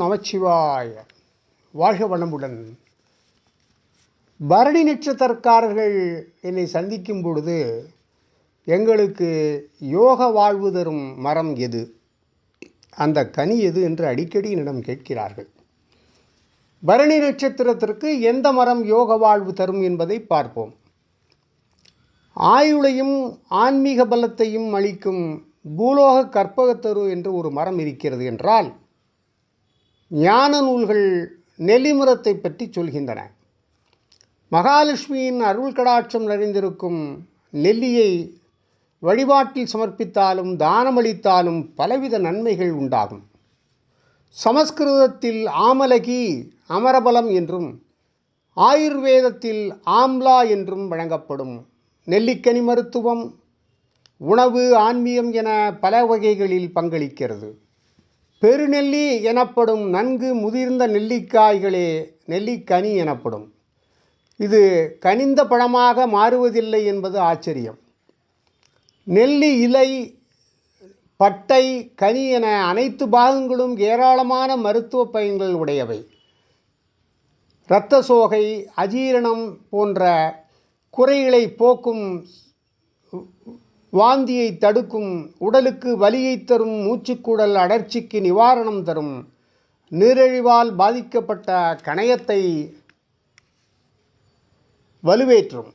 நமச்சிவாய். நமச்சிவாய வாழ்க வளமுடன். பரணி நட்சத்திரக்காரர்கள் என்னை சந்திக்கும் பொழுது எங்களுக்கு யோக வாழ்வு தரும் மரம் எது? அந்த கனி எது என்று அடிக்கடி என்னிடம் கேட்கிறார்கள். பரணி நட்சத்திரத்திற்கு எந்த மரம் யோக வாழ்வு தரும் என்பதை பார்ப்போம். ஆயுளையும் ஆன்மீக பலத்தையும் அளிக்கும் பூலோக கற்பகத்தரு என்று ஒரு மரம் இருக்கிறது என்றால் ஞான நூல்கள் நெல்லிமரத்தை பற்றி சொல்கின்றன. மகாலட்சுமியின் அருள் கடாட்சம் நிறைந்திருக்கும் நெல்லியை வழிபாட்டில் சமர்ப்பித்தாலும் தானமளித்தாலும் பலவித நன்மைகள் உண்டாகும். சமஸ்கிருதத்தில் ஆமலகி அமரபலம் என்றும் ஆயுர்வேதத்தில் ஆம்லா என்றும் வழங்கப்படும் நெல்லிக்கனி மருத்துவம் உணவு ஆன்மீகம் என பல வகைகளில் பங்களிக்கிறது. பெருநெல்லி எனப்படும் நன்கு முதிர்ந்த நெல்லிக்காய்களே நெல்லிக்கனி எனப்படும். இது கனிந்த பழமாக மாறுவதில்லை என்பது ஆச்சரியம். நெல்லி இலை பட்டை கனி என அனைத்து பாகங்களும் ஏராளமான மருத்துவ பயன்கள் உடையவை. இரத்த சோகை அஜீரணம் போன்ற குறைகளை போக்கும் வாந்தியை தடுக்கும் உடலுக்கு வலியை தரும் மூச்சுக்கூடல் அடர்ச்சிக்கு நிவாரணம் தரும். நீரிழிவால் பாதிக்கப்பட்ட கணையத்தை வலுவேற்றும்.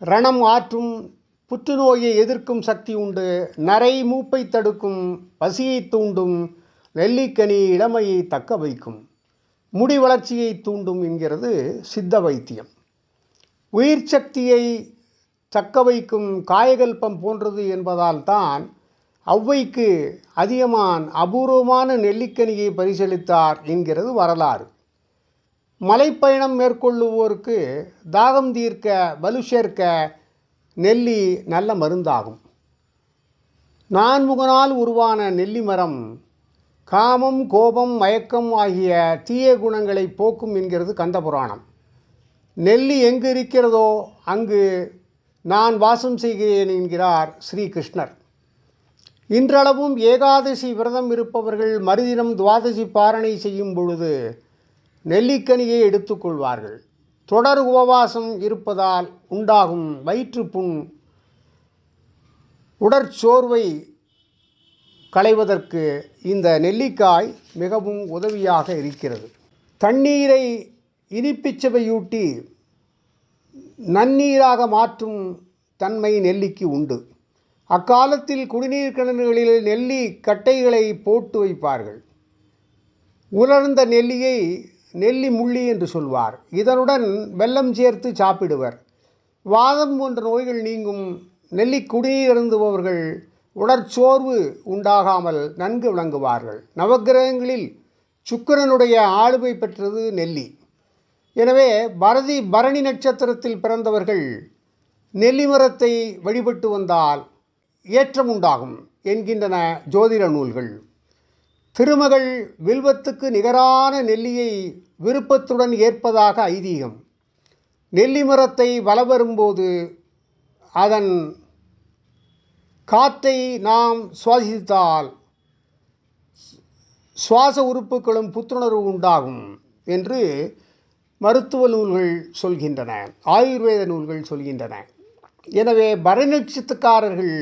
ரணம் ஆற்றும் புற்றுநோயை எதிர்க்கும் சக்தி உண்டு. நரை மூப்பை தடுக்கும் பசியை தூண்டும். நெல்லிக்கனி இளமையை தக்க வைக்கும். முடி வளர்ச்சியை தூண்டும் என்கிறது சித்த வைத்தியம். உயிர் சக்தியை தக்க வைக்கும் காயகல்பம் போன்றது என்பதால் தான் ஔவைக்கு அதியமான் அபூர்வமான நெல்லிக்கனியை பரிசளித்தார் என்கிறது வரலாறு. மலைப்பயணம் மேற்கொள்ளுவோருக்கு தாகம் தீர்க்க வலு சேர்க்க நெல்லி நல்ல மருந்தாகும். நான்முகனால் உருவான நெல்லி மரம் காமம் கோபம் மயக்கம் ஆகிய தீய குணங்களை போக்கும் என்கிறது கந்தபுராணம். நெல்லி எங்கு இருக்கிறதோ அங்கு நான் வாசம் செய்கிறேன் என்கிறார் ஸ்ரீகிருஷ்ணர். இன்றளவும் ஏகாதசி விரதம் இருப்பவர்கள் மறுதினம் துவாதசி பாரணை செய்யும் பொழுது நெல்லிக்கனியை எடுத்துக்கொள்வார்கள் தொடர் உபவாசம் இருப்பதால் உண்டாகும் வயிற்றுப்புண் உடற்சோர்வை களைவதற்கு இந்த நெல்லிக்காய் மிகவும் உதவியாக இருக்கிறது. தண்ணீரை இனிப்பிச்சவையூட்டி நன்னீராக மாற்றும் தன்மை நெல்லிக்கு உண்டு. அக்காலத்தில் குடிநீர் கிணறுகளில் நெல்லி கட்டைகளை போட்டு வைப்பார்கள். உலர்ந்த நெல்லியை நெல்லி முள்ளி என்று சொல்வார். இதனுடன் வெல்லம் சேர்த்து சாப்பிடுவர். வாதம் போன்ற நோய்கள் நீங்கும் நெல்லி குடிநீர் அருந்துபவர்கள் உடற்சோர்வு உண்டாகாமல் நன்கு விளங்குவார்கள். நவக்கிரகங்களில் சுக்கிரனுடைய ஆளுமை பெற்றது நெல்லி. எனவே பரதி பரணி நட்சத்திரத்தில் பிறந்தவர்கள் நெல்லிமரத்தை வழிபட்டு வந்தால் ஏற்றம் உண்டாகும் என்கின்றன ஜோதிட நூல்கள். திருமகள் வில்வத்துக்கு நிகரான நெல்லியை விருப்பத்துடன் ஏற்பதாக ஐதீகம். நெல்லிமரத்தை வல வரும்போது அதன் காற்றை நாம் சுவாசித்தால் சுவாச உறுப்புகளும் புத்துணர்வு உண்டாகும் என்று மருத்துவ நூல்கள் சொல்கின்றன ஆயுர்வேத நூல்கள் சொல்கின்றன. எனவே பரநட்சத்துக்காரர்கள்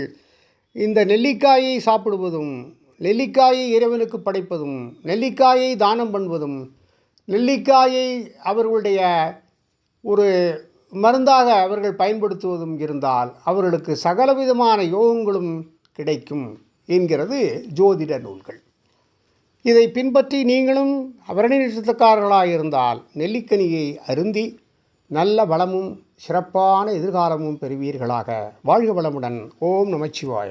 இந்த நெல்லிக்காயை சாப்பிடுவதும் நெல்லிக்காயை இறைவனுக்கு படைப்பதும் நெல்லிக்காயை தானம் பண்ணுவதும் நெல்லிக்காயை அவர்களுடைய ஒரு மருந்தாக அவர்கள் பயன்படுத்துவதும் இருந்தால் அவர்களுக்கு சகலவிதமான யோகங்களும் கிடைக்கும் என்கிறது ஜோதிட நூல்கள். இதை பின்பற்றி நீங்களும் அவரணி நட்சத்திரக்காரர்களாக இருந்தால் நெல்லிக்கனியை அருந்தி நல்ல வளமும் சிறப்பான எதிர்காலமும் பெறுவீர்களாக. வாழ்க வளமுடன். ஓம் நமச்சிவாய